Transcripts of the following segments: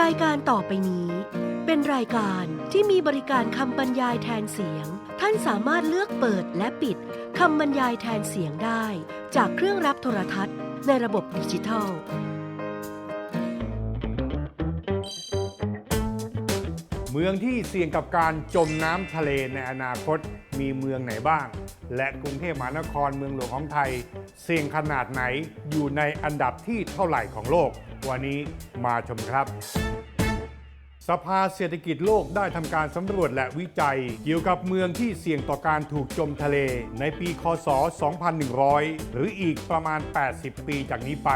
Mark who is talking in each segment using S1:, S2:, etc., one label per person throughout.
S1: รายการต่อไปนี้ เป็นรายการที่มีบริการคำบรรยายแทนเสียง ท่านสามารถเลือกเปิดและปิดคำบรรยายแทนเสียงได้ จากเครื่องรับโทรทัศน์ในระบบดิจิทัล
S2: เมืองที่เสี่ยงกับการจมน้ำทะเลในอนาคตมีเมืองไหนบ้าง และกรุงเทพมหานครเมืองหลวงของไทย เสี่ยงขนาดไหนอยู่ในอันดับที่เท่าไหร่ของโลก วันนี้มาชมครับ สภาเศรษฐกิจโลกได้ทำการสำรวจและวิจัย เกี่ยวกับเมืองที่เสี่ยงต่อการถูกจมทะเล ในปีคศ 2100 หรืออีกประมาณ 80 ปีจากนี้ไป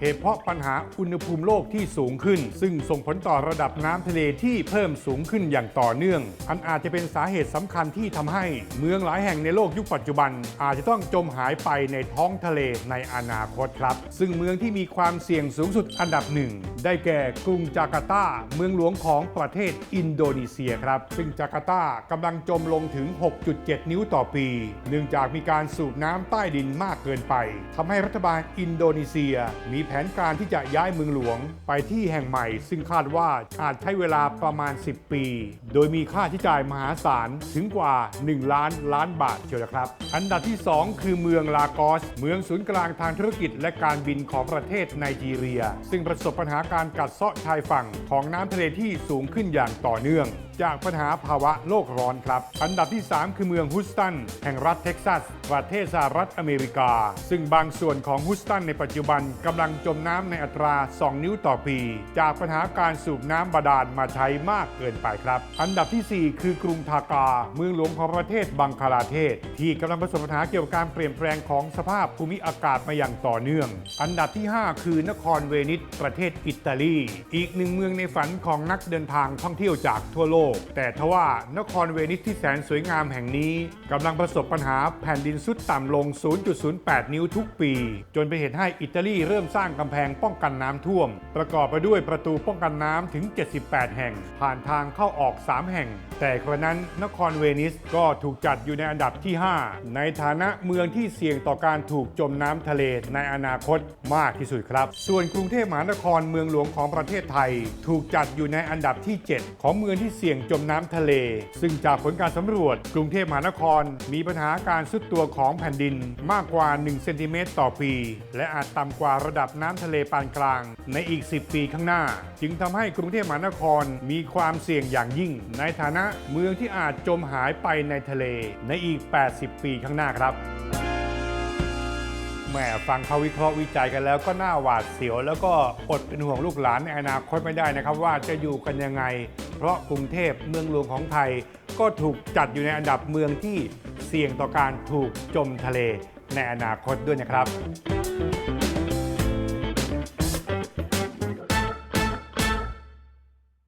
S2: เหตุเพราะปัญหาอุณหภูมิโลกที่สูงขึ้น ซึ่งส่งผลต่อระดับน้ำทะเลที่เพิ่มสูงขึ้นอย่างต่อเนื่อง อันอาจจะเป็นสาเหตุสำคัญที่ทำให้เมืองหลายแห่งในโลกยุคปัจจุบัน อาจจะต้องจมหายไปในท้องทะเลในอนาคตครับ ซึ่งเมืองที่มีความเสี่ยงสูงสุดอันดับหนึ่งได้แก่กรุงจาการ์ตา เมืองหลวงของสองประเทศอินโดนีเซียครับ ซึ่งจาการ์ตากำลังจมลงถึง 6.7 นิ้วต่อปี เนื่องจากมีการสูบน้ำใต้ดินมากเกินไปทำให้รัฐบาลอินโดนีเซีย มีแผนการที่จะย้ายเมืองหลวง ไปที่แห่งใหม่ ซึ่งคาดว่าอาจใช้เวลาประมาณ 10 ปี โดยมีค่าใช้จ่ายมหาศาลถึงกว่า 1 ล้านล้านบาทเชียวนะครับ อันดับที่ 2 คือเมืองลากอส เมืองศูนย์กลางทางธุรกิจและการบินของประเทศไนจีเรีย ซึ่งประสบปัญหาการกัดเซาะชายฝั่งของน้ำทะเลที่สูงขึ้นอย่างต่อเนื่อง จากปัญหาภาวะโลกร้อนครับ อันดับที่ 3 คือเมืองฮุสตัน แห่งรัฐเท็กซัส ประเทศสหรัฐอเมริกา ซึ่งบางส่วนของฮุสตันในปัจจุบันกำลังจมน้ำในอัตรา 2 นิ้วต่อปี จากปัญหาการสูบน้ำบาดาลมาใช้มากเกินไปครับ อันดับทีสี่4 คือกรุงทากา เมืองหลวงของประเทศบังคลาเทศ ที่กำลังประสบปัญหาเกี่ยวกับการเปลี่ยนแปลงของสภาพภูมิอากาศมาอย่างต่อเนื่อง อันดับที่ 5 คือนครเวนิสประเทศอิตาลี อีกหนึ่งเมืองในฝันของนักเเดินทางท่องเที่ยวจากทั่วโลก แต่ทว่านครเวนิสที่แสนสวยงามแห่งนี้กำลังประสบปัญหาแผ่นดินสุดต่ำลง 0.08 นิ้วทุกปี จนเป็นเหตุให้อิตาลีเริ่มสร้างกำแพงป้องกันน้ำท่วม ประกอบไปด้วยประตูป้องกันน้ำถึง 78 แห่ง ผ่านทางเข้าออก 3 แห่งแต่กระนั้นนครเวนิสก็ถูกจัดอยู่ในอันดับที่ 5 ในฐานะเมืองที่เสี่ยงต่อการถูกจมน้ำทะเลในอนาคตมากที่สุดครับ ส่วนกรุงเทพมหานครเมืองหลวงของประเทศไทย ถูกจัดอยู่ในอันดับที่ 7 ของเมืองที่เสี่ยงจมน้ำทะเล ซึ่งจากผลการสำรวจ กรุงเทพมหานครมีปัญหาการซุดตัวของแผ่นดินมากกว่า1เซนติเมตรต่อปี และอาจต่ำกว่าระดับน้ำทะเลปานกลาง ในอีก 10 ปีข้างหน้า จึงทำให้กรุงเทพมหานครมีความเสี่ยงอย่างยิ่งในฐานะเมืองที่อาจจมหายไปในทะเลในอีก 80 ปีข้างหน้าครับแหมฟังเขาวิเคราะห์วิจัยกันแล้วก็น่าหวาดเสียว แล้วก็อดเป็นห่วงลูกหลานในอนาคตไม่ได้นะครับ ว่าจะอยู่กันยังไง เพราะกรุงเทพเมืองหลวงของไทย ก็ถูกจัดอยู่ในอันดับเมืองที่เสี่ยงต่อการถูกจมทะเลในอนาคตด้วยนะครับ